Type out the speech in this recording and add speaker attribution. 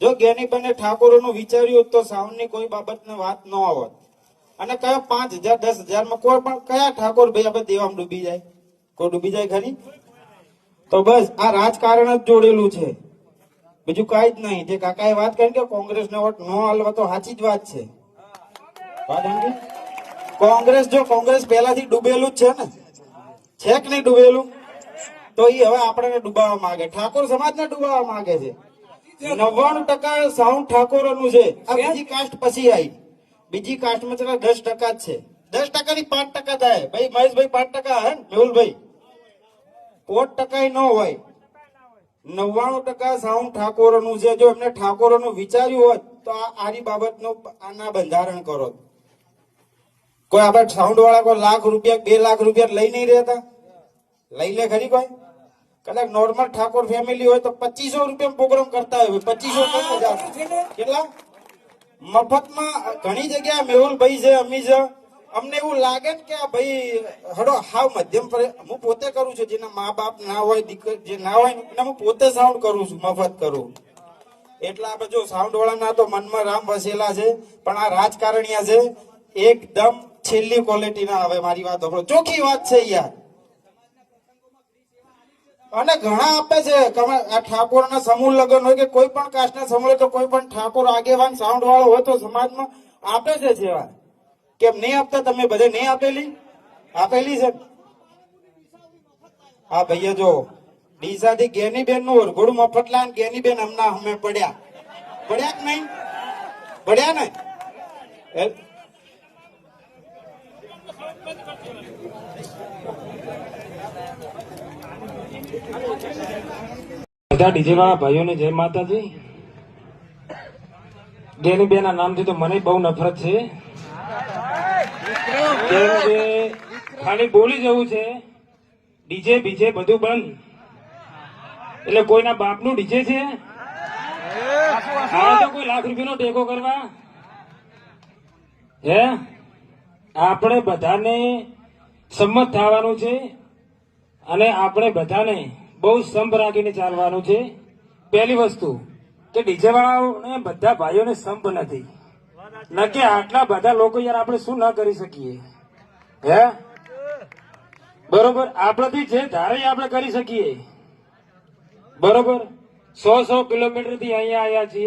Speaker 1: જો જ્ઞાનીબેને ઠાકોરોનું વિચાર્યું તો સાઉન્ડની કોઈ બાબતની વાત ન આવત અને કયા પાંચ હજાર, દસ હજારમાં કોઈ પણ કયા ઠાકોર ભાઈ આપણે દેવામાં ડૂબી જાય? કોઈ ડૂબી જાય ખરી? તો બસ, આ રાજકારણ જ જોડેલું છે. બીજું કાંઈ જ નહીં. જે કાકાએ વાત કરી કે કોંગ્રેસને વોટ ન હાલવા તો સાચી જ વાત છે. કોંગ્રેસ જો કોંગ્રેસ પહેલાથી ડૂબેલું જ છે ને? છે કે નહીં ડૂબેલું? તો એ હવે આપણને ડૂબાવવા માંગે. ઠાકોર સમાજને ડૂબાવવા માંગે છે. નવ્વાણું ટકા સાઉન્ડ ઠાકોરોનું છે. આ બીજી કાસ્ટ પછી આવી. બીજી કાસ્ટમાં ચલા દસ ટકા જ છે. દસ ટકા ની પાંચ ટકા થાય. ભાઈ મહેશભાઈ પાંચ ટકા હે? મેહુલભાઈ? પોત ટકા ન હોય. નવ્વાણું ટકા સાઉન્ડ ઠાકોરોનું છે. જો એમને ઠાકોરનું વિચાર્યું હોત તો આ આની બાબતનું આના બંધારણ કરો. કોઈ આપણે સાઉન્ડ વાળા કોઈ લાખ રૂપિયા બે લાખ રૂપિયા લઈ નહીં રહેતા? લઈ લે ખરી કોઈ? કદાચ નોર્મલ ઠાકોર ફેમિલી હોય તો પચીસો રૂપિયા પ્રોગ્રામ કરતા હોય. પચીસો કેટલા? મફતમાં ઘણી જગ્યા મેહુલભાઈ છે અમી છે. અમને એવું લાગે ને કે આ ભાઈ હડો હાવ મધ્યમ પર હું પોતે કરું છું જેના મા બાપ ના હોય દીકરી જે ના હોય એને હું પોતે સાઉન્ડ કરું છું મફત કરું. એટલે આપણે જો સાઉન્ડ વાળાના તો મનમાં રામ વસેલા છે પણ આ રાજકારણીયા છે. એકદમ છેલ્લી ક્વોલિટીના આવે મારી વાત ચોખ્ખી વાત છે યાર. અને ઘણા આપે છે આ ઠાકોરના સમૂહ લગ્ન હોય કે કોઈ પણ કાસ્ટના સમૂહ તો કોઈ પણ ઠાકોર આગેવાન સાઉન્ડ વાળો હોય તો સમાજમાં આપે છે સેવા. કેમ નહીં આપતા તમે બધે નહીં આપેલી? આપેલી છે? હા, ભૈયા, જો. ડીસાથી ગેનીબેનનું મફત લાન અને ગેનીબેન હમણાં અમે પડ્યા. પડ્યા કે નહીં? પડ્યા ને?
Speaker 2: બધા ડીજે વાળા ભાઈઓને જય માતાજી. જેની બેના નામથી તો મને બહુ નફરત છે. ખાલી બોલી જવું છે, ડીજે, બીજે બધું બંધ. એટલે કોઈના બાપનું ડીજે છે? આ તો કોઈ લાખ રૂપિયાનો ટેકો કરવા. હે? આપણે બધાને સંમત થવાનું છે. અને આપણે બધાને બહુ સંપ રાખીને ચાલવાનું છે. પહેલી વસ્તુ, કે ડીજે વાળાઓને બધા ભાઈઓને સંપ નથી. નકે આટલા બધા લોકો યાર આપણે શું ના કરી શકીએ? હે? બરોબર? આપણાથી જે ધારે આપણે કરી શકીએ. બરોબર? સો સો કિલોમીટરથી અહીંયા આવ્યા છીએ.